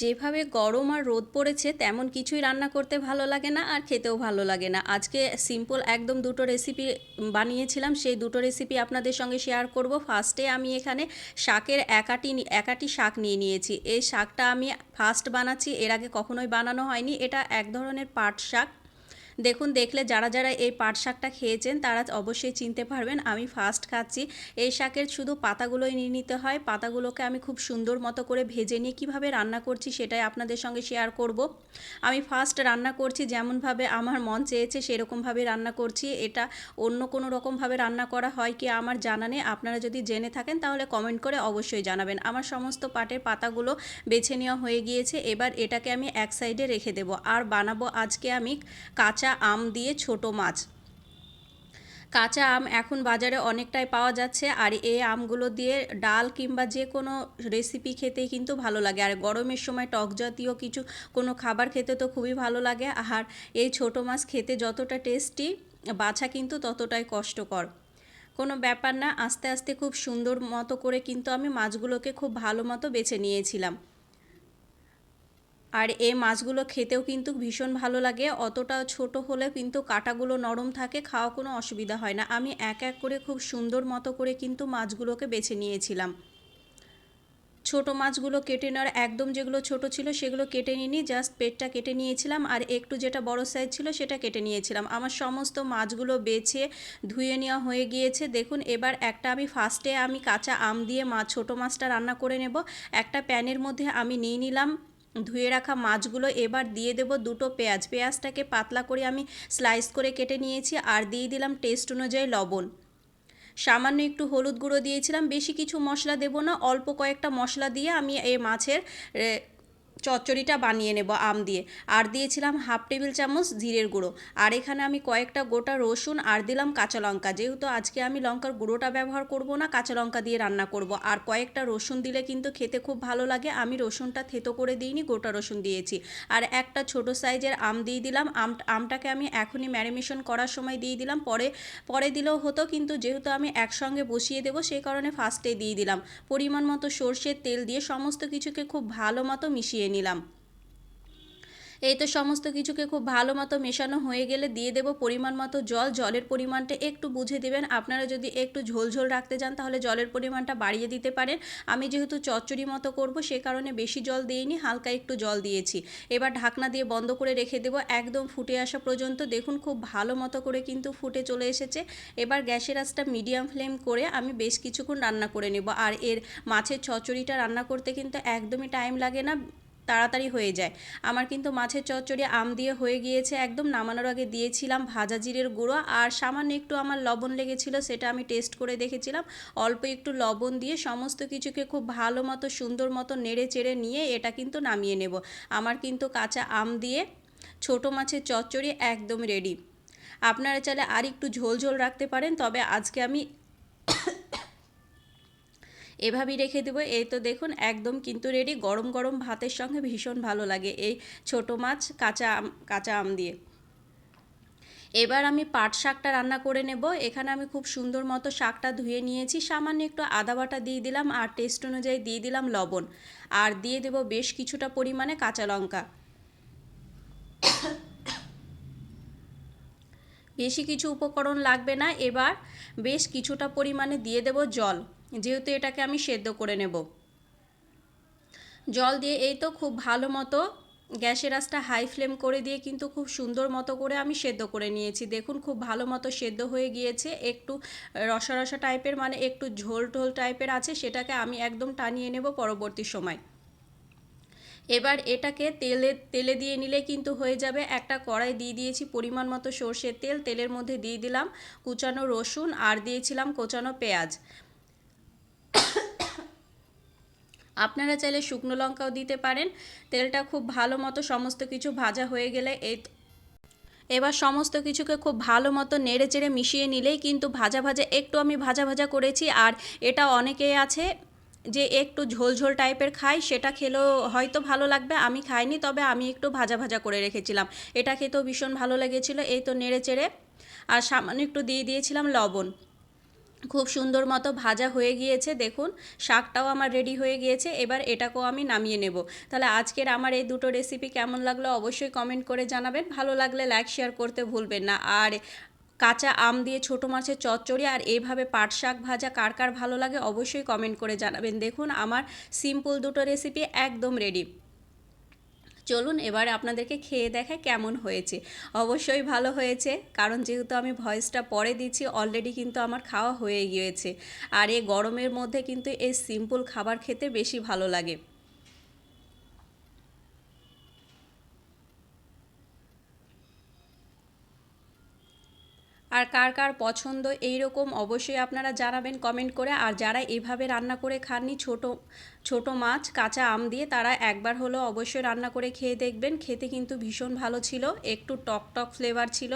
যেভাবে গরম আর রোদ পড়েছে, তেমন কিছুই রান্না করতে ভালো লাগে না আর খেতেও ভালো লাগে না। আজকে সিম্পল একদম দুটো রেসিপি বানিয়েছিলাম, সেই দুটো রেসিপি আপনাদের সঙ্গে শেয়ার করব। ফার্স্টে আমি এখানে শাকের একাটি একাটি শাক নিয়ে নিয়েছি। এই শাকটা আমি ফার্স্ট বানাচ্ছি, এর আগে কখনোই বানানো হয়নি। এটা এক ধরনের পাট শাক। দেখুন, দেখলে যারা যারা এই পাট শাকটা খেয়েছেন, তারা অবশ্যই চিনতে পারবেন, আমি ফার্স্ট খাচ্ছি। এই শাকের শুধু পাতাগুলোই নিয়ে নিতে হয়, পাতাগুলোকে আমি খুব সুন্দর মতো করে ভেজে নিয়ে কীভাবে রান্না করছি সেটাই আপনাদের সঙ্গে শেয়ার করব। আমি ফার্স্ট রান্না করছি যেমনভাবে আমার মন চেয়েছে, সেরকমভাবে রান্না করছি। এটা অন্য কোনো রকমভাবে রান্না করা হয় কি আমার জানা নেই। আপনারা যদি জেনে থাকেন, তাহলে কমেন্ট করে অবশ্যই জানাবেন। আমার সমস্ত পাটের পাতাগুলো বেছে নেওয়া হয়ে গিয়েছে। এবার এটাকে আমি এক সাইডে রেখে দেব। আর বানাবো আজকে আমি কাঁচা আম দিয়ে ছোট মাছ। কাঁচা আম এখন বাজারে অনেকটাই পাওয়া যাচ্ছে আর এই আমগুলো দিয়ে ডাল কিংবা যে কোনো রেসিপি খেতেই কিন্তু ভালো লাগে। আর গরমের সময় টক জাতীয় কিছু কোনো খাবার খেতে তো খুবই ভালো লাগে। আর এই ছোট মাছ খেতে যতটা টেস্টি বাছা কিন্তু ততটাই কষ্টকর। কোনো ব্যাপার না, আস্তে আস্তে খুব সুন্দর মতো করে কিন্তু আমি মাছগুলোকে খুব ভালো মতো বেছে নিয়েছিলাম। আর এই মাছগুলো খেতেও কিন্তু ভীষণ ভালো লাগে। অতটা ছোট হলে কিন্তু কাটাগুলো নরম থাকে, খাওয়া কোনো অসুবিধা হয় না। আমি এক এক করে খুব সুন্দর মতো করে কিন্তু মাছগুলোকে বেছে নিয়েছিলাম। ছোট মাছগুলো কেটে নেওয়ার একদম যেগুলো ছোট ছিল সেগুলো কেটে নিইনি, জাস্ট পেটটা কেটে নিয়েছিলাম আর একটু যেটা বড় সাইজ ছিল সেটা কেটে নিয়েছিলাম। আমার সমস্ত মাছগুলো বেছে ধুয়ে নেওয়া হয়ে গিয়েছে। দেখুন, এবার একটা আমি ফার্স্টে আমি কাঁচা আম দিয়ে মাছ ছোটো মাছটা রান্না করে নেব। একটা প্যানের মধ্যে আমি নিয়ে নিলাম। ধুয়ে রাখা মাছগুলো এবার দিয়ে দেব দুটো পেঁয়াজ। পেঁয়াজটাকে পাতলা করে আমি স্লাইস করে কেটে নিয়েছি আর দিয়ে দিলাম টেস্ট অনুযায়ী লবণ। সামান্য একটু হলুদ গুঁড়ো দিয়েছিলাম, বেশি কিছু মশলা দেব না, অল্প কয়েকটা মশলা দিয়ে আমি এই মাছের চচ্চড়িটা বানিয়ে নেব আম দিয়ে। আর দিয়েছিলাম হাফ টেবিল চামচ জিরের গুঁড়ো। আর এখানে আমি কয়েকটা গোটা রসুন আর দিলাম কাঁচা লঙ্কা। যেহেতু আজকে আমি লঙ্কার গুঁড়োটা ব্যবহার করব না, কাঁচা লঙ্কা দিয়ে রান্না করব। আর কয়েকটা রসুন দিলে কিন্তু খেতে খুব ভালো লাগে। আমি রসুনটা থেতো করে দিইনি, গোটা রসুন দিয়েছি। আর একটা ছোট সাইজের আম দিয়ে দিলাম। আম, আমটাকে আমি এখনই ম্যারিনেশন করার সময় দিয়ে দিলাম। পরে পরে দিলেও হতো, কিন্তু যেহেতু আমি একসঙ্গে বসিয়ে দেবো সেই কারণে ফার্স্টে দিয়ে দিলাম। পরিমাণ মতো সর্ষের তেল দিয়ে সমস্ত কিছুকে খুব ভালো মতো মিশিয়ে নিলাম। এই তো সমস্ত কিছুকে খুব ভালো মতো মেশানো হয়ে গেলে দিয়ে দেবো পরিমাণ মতো জল। জলের পরিমাণটা একটু বুঝে দেবেন। আপনারা যদি একটু ঝোল ঝোল রাখতে চান তাহলে জলের পরিমাণটা বাড়িয়ে দিতে পারেন। আমি যেহেতু চচ্চড়ি মতো করব সে কারণে বেশি জল দিইনি, হালকা একটু জল দিয়েছি। এবার ঢাকনা দিয়ে বন্ধ করে রেখে দেবো। একদম ফুটে আসা পর্যন্ত দেখুন খুব ভালো মতো করে কিন্তু ফুটে চলে এসেছে। এবার গ্যাসের আঁচটা মিডিয়াম ফ্লেম করে আমি বেশ কিছুক্ষণ রান্না করে নেব। আর এর মাছের চচ্চড়িটা রান্না করতে কিন্তু একদমই টাইম লাগে না। তাড়াতাড়ি হয়ে যায়। আমার কিন্তু মাছের চচ্চড়ি আম দিয়ে হয়ে গিয়েছে, একদম নামানোর আগে দিয়েছিলাম ভাজা জিরের গুঁড়ো, আর সামান্য একটু আমার লবণ লেগেছিল সেটা আমি টেস্ট করে দেখেছিলাম। অল্প একটু লবণ দিয়ে সমস্ত কিছুকে খুব ভালো মতো, সুন্দর মতো নেড়ে চেড়ে নিয়ে এটা কিন্তু নামিয়ে নেব। আমার কিন্তু কাঁচা আম দিয়ে ছোট মাছের চচ্চড়ি একদম রেডি আপনারা চাইলে আর একটু ঝোল ঝোল রাখতে পারেন, তবে আজকে আমি এভাবেই রেখে দেবো। এই তো দেখুন, একদম কিন্তু রেডি গরম গরম ভাতের সঙ্গে ভীষণ ভালো লাগে এই ছোট মাছ, কাঁচা আম কাঁচা আম দিয়ে। এবার আমি পাট শাকটা রান্না করে নেব। এখানে আমি খুব সুন্দর মতো শাকটা ধুয়ে নিয়েছি। সামান্য একটু আদা বাটা দিয়ে দিলাম আর টেস্ট অনুযায়ী দিয়ে দিলাম লবণ। আর দিয়ে দেব বেশ কিছুটা পরিমাণে কাঁচা লঙ্কা। বেশি কিছু উপকরণ লাগবে না। এবার বেশ কিছুটা পরিমাণে দিয়ে দেব জল। যেহেতু এটাকে আমি সেদ্ধ করে নেব। জল দিয়ে এই তো খুব ভালো মতো গ্যাসের আঁচটা হাই ফ্লেম করে দিয়ে কিন্তু খুব সুন্দর মতো করে আমি সেদ্ধ করে নিয়েছি। দেখুন, খুব ভালো মতো সেদ্ধ হয়ে গিয়েছে। একটু রসা রসা টাইপের মানে একটু ঝোল টোল টাইপের আছে, সেটাকে আমি একদম টানিয়ে নেব পরবর্তী সময়। এবার এটাকে তেলে তেলে দিয়ে নিলে কিন্তু হয়ে যাবে। একটা কড়াই দিয়ে দিয়েছি পরিমাণ মতো সর্ষের তেল। তেলের মধ্যে দিয়ে দিলাম কুচানো রসুন আর দিয়েছিলাম কোচানো পেঁয়াজ। আপনারা চাইলে শুকনো লঙ্কাও দিতে পারেন। তেলটা খুব ভালো মতো সমস্ত কিছু ভাজা হয়ে গেলে এই এবার সমস্ত কিছুকে খুব ভালো মতো নেড়ে চেড়ে মিশিয়ে নিলেই কিন্তু ভাজা ভাজা একটু আমি ভাজা ভাজা করেছি। আর এটা অনেকেই আছে যে একটু ঝোল ঝোল টাইপের খাই সেটা খেলেও হয়তো ভালো লাগবে। আমি খাইনি, তবে আমি একটু ভাজা ভাজা করে রেখেছিলাম। এটা খেতেও ভীষণ ভালো লেগেছিলো। এই তো নেড়ে চেড়ে আর সামান্য একটু দিয়ে দিয়েছিলাম লবণ। খুব সুন্দর মতো ভাজা হয়ে গিয়েছে, দেখুন। শাকটাও আমার রেডি হয়ে গিয়েছে, এবার এটাকেও আমি নামিয়ে নেব। তাহলে আজকের আমার এই দুটো রেসিপি কেমন লাগল অবশ্যই কমেন্ট করে জানাবেন। ভালো লাগলে লাইক শেয়ার করতে ভুলবেন না। আর কাঁচা আম দিয়ে ছোটো মাছের চচ্চড়ি আর এইভাবে পাট শাক ভাজা কার কার ভালো লাগে অবশ্যই কমেন্ট করে জানাবেন। দেখুন, আমার সিম্পল দুটো রেসিপি একদম রেডি চলুন এবার আপনাদেরকে খেয়ে দেখায় কেমন হয়েছে। অবশ্যই ভালো হয়েছে, কারণ যেহেতু আমি ভয়েসটা পরে দিচ্ছি অলরেডি কিন্তু আমার খাওয়া হয়ে গিয়েছে। আর এই গরমের মধ্যে কিন্তু এই সিম্পল খাবার খেতে বেশি ভালো লাগে। আর কার কার পছন্দ এই রকম অবশ্যই আপনারা জানাবেন কমেন্ট করে। আর যারা এভাবে রান্না করে খাননি, ছোট ছোট মাছ, কাঁচা আম দিয়ে তারা একবার হলো অবশ্যই রান্না করে খেয়ে দেখবেন। খেতে কিন্তু ভীষণ ভালো ছিল, একটু টক টক ফ্লেভার ছিল।